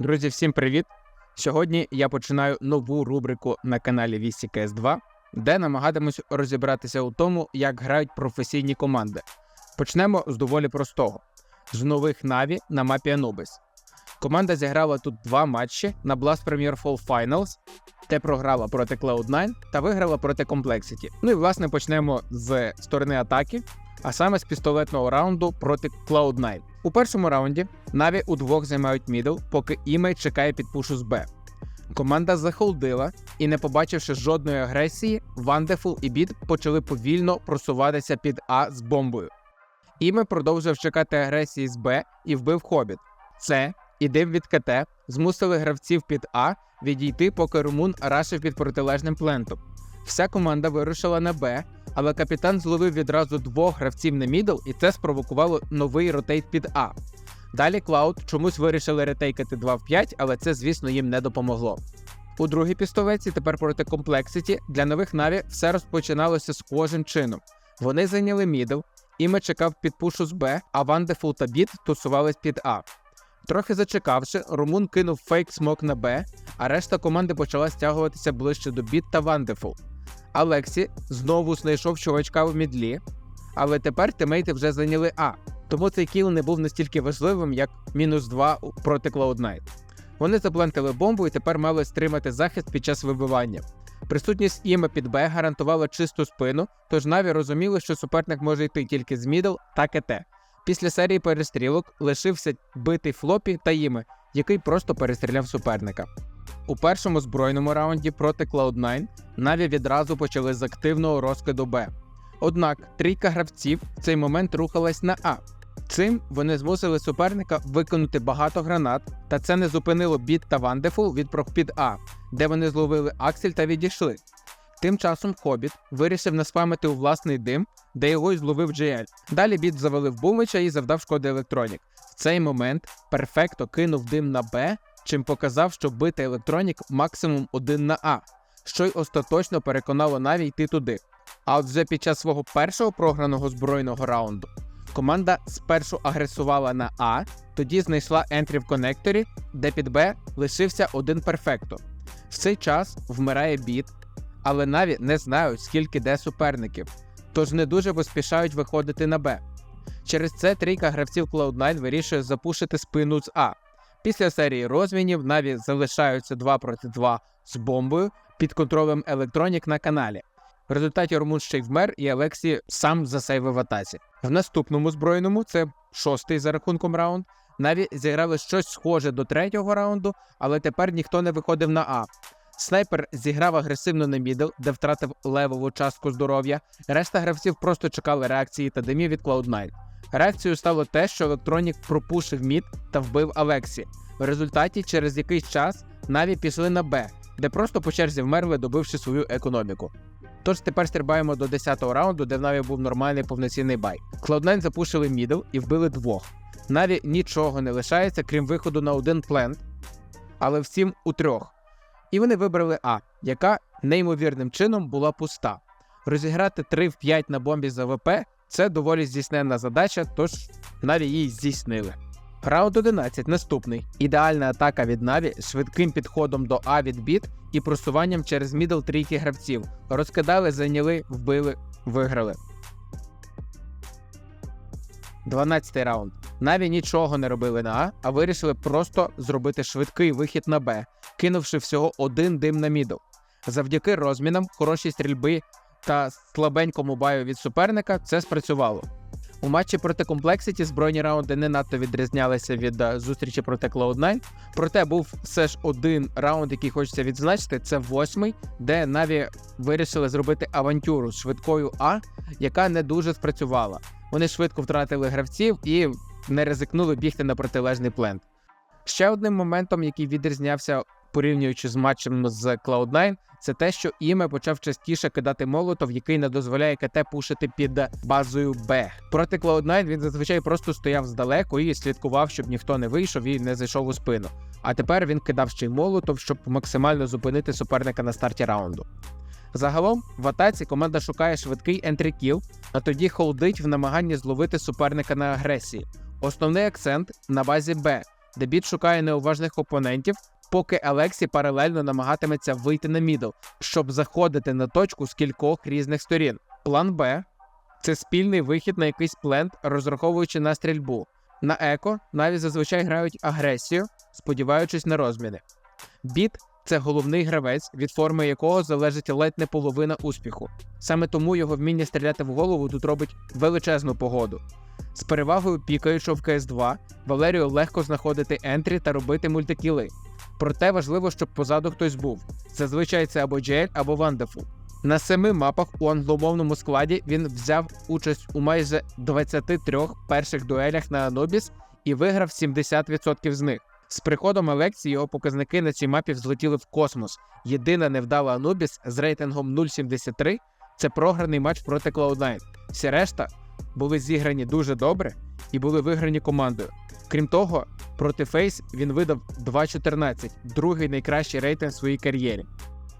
Друзі, всім привіт! Сьогодні я починаю нову рубрику на каналі Вісі КС 2 де намагатимусь розібратися у тому, як грають професійні команди. Почнемо з доволі простого: з нових Наві на мапі Anubis. Команда зіграла тут два матчі на Blast Premier Fall Finals, де програла проти Cloud9 та виграла проти Complexity. Ну і власне почнемо з сторони атаки, а саме з пістолетного раунду проти Cloud9. У першому раунді Наві удвох займають мідл, поки Імей чекає під пушу з Б. Команда захолдила і, не побачивши жодної агресії, Вандефул і Біт почали повільно просуватися під А з бомбою. Іме продовжив чекати агресії з Б і вбив Хобіт. Це і дим від КТ змусили гравців під А відійти, поки Румун рашив під протилежним плентом. Вся команда вирушила на Б, але капітан зловив відразу двох гравців на мідл, і це спровокувало новий ротейт під А. Далі Клауд чомусь вирішили ретейкати 2 в 5, але це, звісно, їм не допомогло. У другій пістолеці, тепер проти Complexity, для нових Наві все розпочиналося схожим чином. Вони зайняли мідл, Іме чекав під пушу з Б, а Вандефул та Біт тусувались під А. Трохи зачекавши, Румун кинув фейк смок на Б, а решта команди почала стягуватися ближче до Біт та Вандефул. Алексі знову знайшов чувачка в мідлі, але тепер тимейти вже зайняли А. Тому цей кіл не був настільки важливим, як мінус 2 проти Cloud9. Вони заплентили бомбу і тепер мали стримати захист під час вибивання. Присутність іме під Б гарантувала чисту спину, тож Наві розуміли, що суперник може йти тільки з мідл та КТ. Після серії перестрілок лишився битий флопі та іме, який просто перестріляв суперника. У першому збройному раунді проти Cloud9 Наві відразу почали з активного розкиду Б. Однак трійка гравців в цей момент рухалась на А. Цим вони змусили суперника виконати багато гранат, та це не зупинило Біт та Вандефул від прохпід А, де вони зловили Аксель та відійшли. Тим часом Хобіт вирішив наспамити у власний дим, де його й зловив GL. Далі Біт завалив Бумича і завдав шкоди Електронік. В цей момент перфекто кинув дим на Б, чим показав, що бити Електронік максимум один на А, що й остаточно переконало Наві йти туди. А от вже під час свого першого програного збройного раунду команда спершу агресувала на А, тоді знайшла ентрі в конекторі, де під Б лишився один перфекто. В цей час вмирає біт, але Наві не знають, скільки де суперників, тож не дуже поспішають виходити на Б. Через це трійка гравців Cloud9 вирішує запушити спину з А. Після серії розмінів Наві залишаються 2 проти 2 з бомбою під контролем Електронік на каналі. В результаті Румун ще й вмер, і Алексі сам засейвив в атаці. В наступному збройному, це шостий за рахунком раунд. Наві зіграли щось схоже до третього раунду, але тепер ніхто не виходив на А. Снайпер зіграв агресивно на мідл, де втратив левову частку здоров'я. Решта гравців просто чекали реакції та димів від Cloud9. Реакцією стало те, що Електронік пропушив мід та вбив Алексі. В результаті, через якийсь час, Наві пішли на Б, де просто по черзі вмерли, добивши свою економіку. Тож тепер стрибаємо до 10-го раунду, де в Наві був нормальний повноцінний бай. Cloud9 запушили мідл і вбили двох. Наві нічого не лишається, крім виходу на один плент, але всім у трьох. І вони вибрали А, яка неймовірним чином була пуста. Розіграти 3 в 5 на бомбі за ВП це доволі здійсненна задача, тож Наві її здійснили. Раунд 11 наступний. Ідеальна атака від Наві з швидким підходом до А від біт і просуванням через мідл трійки гравців. Розкидали, зайняли, вбили, виграли. 12 раунд. Наві нічого не робили на А, а вирішили просто зробити швидкий вихід на Б, кинувши всього один дим на мідл. Завдяки розмінам, хорошій стрільби та слабенькому баю від суперника це спрацювало. У матчі проти Complexity збройні раунди не надто відрізнялися від е, зустрічі проти Cloud9, проте був все ж один раунд, який хочеться відзначити. Це восьмий, де Наві вирішили зробити авантюру з швидкою А, яка не дуже спрацювала. Вони швидко втратили гравців і не ризикнули бігти на протилежний плент. Ще одним моментом, який відрізнявся порівнюючи з матчем з Cloud9, це те, що іме почав частіше кидати молотов, який не дозволяє КТ пушити під базою Б. Проти Cloud9 він зазвичай просто стояв здалеку і слідкував, щоб ніхто не вийшов і не зайшов у спину. А тепер він кидав ще й молотов, щоб максимально зупинити суперника на старті раунду. Загалом в атаці команда шукає швидкий ентрікіл, а тоді холдить в намаганні зловити суперника на агресії. Основний акцент на базі Б, де біт шукає неуважних опонентів, поки Алексі паралельно намагатиметься вийти на мідл, щоб заходити на точку з кількох різних сторін. План Б це спільний вихід на якийсь плент, розраховуючи на стрільбу. На еко навіть зазвичай грають агресію, сподіваючись на розміни. Біт це головний гравець, від форми якого залежить ледь не половина успіху. Саме тому його вміння стріляти в голову тут робить величезну погоду. З перевагою пікаючого в КС2 Валерію легко знаходити ентрі та робити мультикіли. Проте важливо, щоб позаду хтось був. Зазвичай це або GL, або Вандефул. На семи мапах у англомовному складі він взяв участь у майже 23 перших дуелях на Анобіс і виграв 70% з них. З приходом Алексі його показники на цій мапі взлетіли в космос. Єдина невдала Анубіс з рейтингом 0.73 це програний матч проти Cloud9. Всі решта були зіграні дуже добре і були виграні командою. Крім того, проти Фейс він видав 2.14, другий найкращий рейтинг в своїй кар'єрі.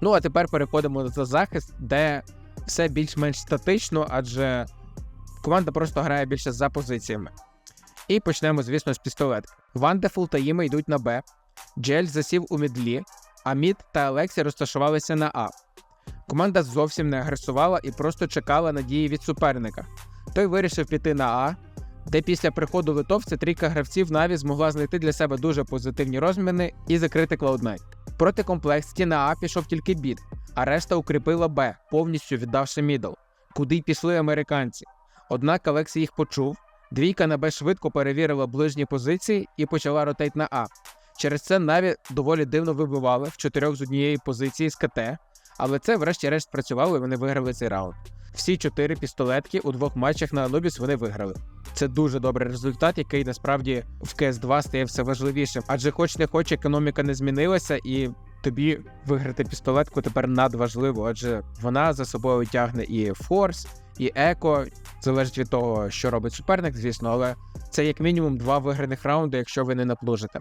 Ну а тепер переходимо на захист, де все більш-менш статично, адже команда просто грає більше за позиціями. І почнемо, звісно, з пістолетки. Вандефул та Їма йдуть на Б. Джель засів у мідлі, а Мід та Алексі розташувалися на А. Команда зовсім не агресувала і просто чекала надії від суперника. Той вирішив піти на А, де після приходу литовця трійка гравців Наві змогла знайти для себе дуже позитивні розміни і закрити Cloud9. Проти комплексті на А пішов тільки бід, а решта укріпила Б, повністю віддавши мідл, куди й пішли американці. Однак Алексій їх почув. Двійка на Б швидко перевірила ближні позиції і почала ротейт на А. Через це Наві доволі дивно вибивали в чотирьох з однієї позиції з КТ, але це врешті-решт працювало і вони виграли цей раунд. Всі чотири пістолетки у двох матчах на Анубіс вони виграли. Це дуже добрий результат, який насправді в КС2 стає все важливішим. Адже хоч не хоч, економіка не змінилася, і тобі виграти пістолетку тепер надважливо, адже вона за собою тягне і форс, і еко. Залежить від того, що робить суперник, звісно, але це як мінімум два виграних раунди, якщо ви не наплужите.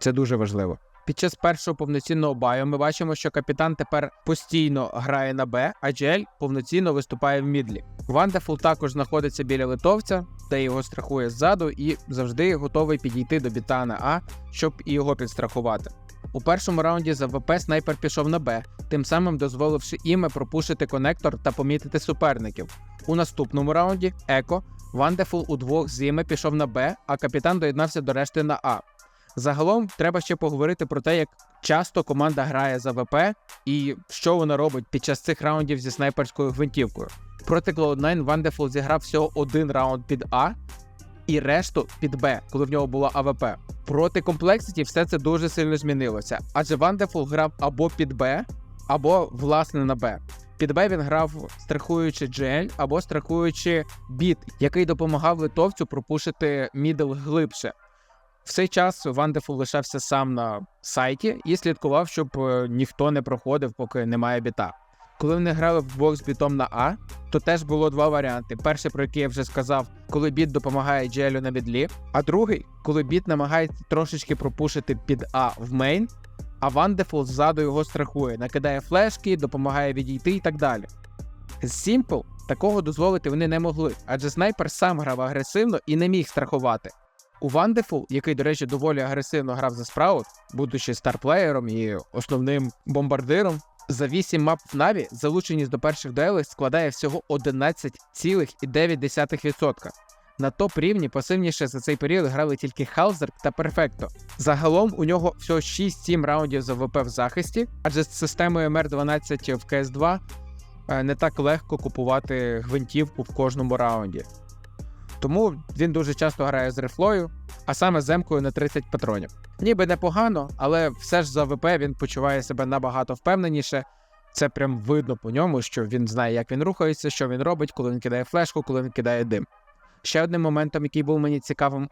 Це дуже важливо. Під час першого повноцінного баю ми бачимо, що капітан тепер постійно грає на Б, а GL повноцінно виступає в мідлі. Вандефул також знаходиться біля литовця, де його страхує ззаду, і завжди готовий підійти до біта на А, щоб і його підстрахувати. У першому раунді за ВП снайпер пішов на Б, тим самим дозволивши іме пропушити конектор та помітити суперників. У наступному раунді Еко Вандефул удвох з іме пішов на Б, а капітан доєднався до решти на А. Загалом треба ще поговорити про те, як часто команда грає за ВП і що вона робить під час цих раундів зі снайперською гвинтівкою. Проти Cloud9 Вандефул зіграв всього один раунд під А і решту під Б, коли в нього була АВП. Проти Complexity все це дуже сильно змінилося, адже Вандефул грав або під Б, або власне на Б. Під Б він грав страхуючи GL або страхуючи біт, який допомагав литовцю пропушити мідл глибше. В цей час Вандефул лишався сам на сайті і слідкував, щоб е, ніхто не проходив, поки немає біта. Коли вони грали в вдвох з бітом на А, то теж було два варіанти. Перший, про який я вже сказав, коли біт допомагає Джелю на бідлі, а другий, коли біт намагається трошечки пропушити під А в мейн, а Вандефул ззаду його страхує, накидає флешки, допомагає відійти і так далі. З Simple такого дозволити вони не могли, адже снайпер сам грав агресивно і не міг страхувати. У Вандефул, який, до речі, доволі агресивно грав за Спраут, будучи старплеєром і основним бомбардиром, за 8 мап в Наві залученість до перших дуелей складає всього 11,9%. На топ рівні пасивніше за цей період грали тільки Халзер та Перфекто. Загалом у нього всього 6-7 раундів за ВП в захисті, адже з системою МР-12 в КС2 е, не так легко купувати гвинтівку в кожному раунді. Тому він дуже часто грає з рифлою, а саме з емкою на 30 патронів. Ніби непогано, але все ж за ВП він почуває себе набагато впевненіше. Це прям видно по ньому, що він знає, як він рухається, що він робить, коли він кидає флешку, коли він кидає дим. Ще одним моментом, який був мені цікавим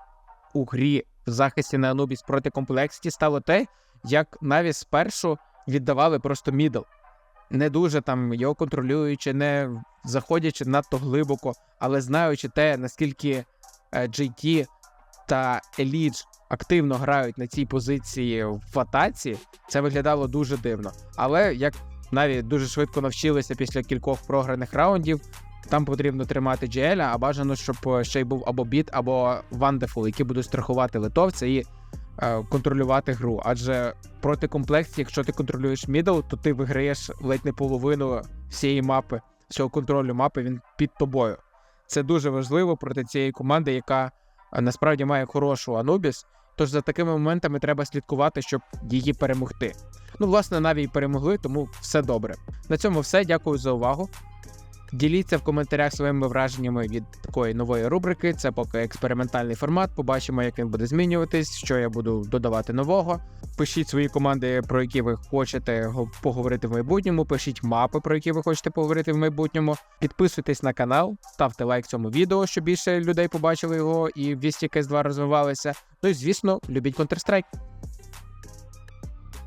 у грі в захисті на Анубіс проти комплексті, стало те, як Наві спершу віддавали просто мідл, не дуже там його контролюючи, не заходячи надто глибоко, але знаючи те, наскільки е, JT та Елідж активно грають на цій позиції в атаці, це виглядало дуже дивно. Але як навіть дуже швидко навчилися після кількох програних раундів, там потрібно тримати GL, а бажано, щоб ще й був або біт, або Вандефул, які будуть страхувати литовця і е, контролювати гру. Адже проти комплексів, якщо ти контролюєш мідл, то ти виграєш ледь не половину всієї мапи, всього контролю мапи він під тобою. Це дуже важливо проти цієї команди, яка е, насправді має хорошу Анубіс. Тож за такими моментами треба слідкувати, щоб її перемогти. Ну, власне, Наві перемогли, тому все добре. На цьому все. Дякую за увагу. Діліться в коментарях своїми враженнями від такої нової рубрики. Це поки експериментальний формат. Побачимо, як він буде змінюватись, що я буду додавати нового. Пишіть свої команди, про які ви хочете поговорити в майбутньому. Пишіть мапи, про які ви хочете поговорити в майбутньому. Підписуйтесь на канал, ставте лайк цьому відео, щоб більше людей побачили його і в 200 2 розвивалися. Ну і звісно, любіть Counter-Strike.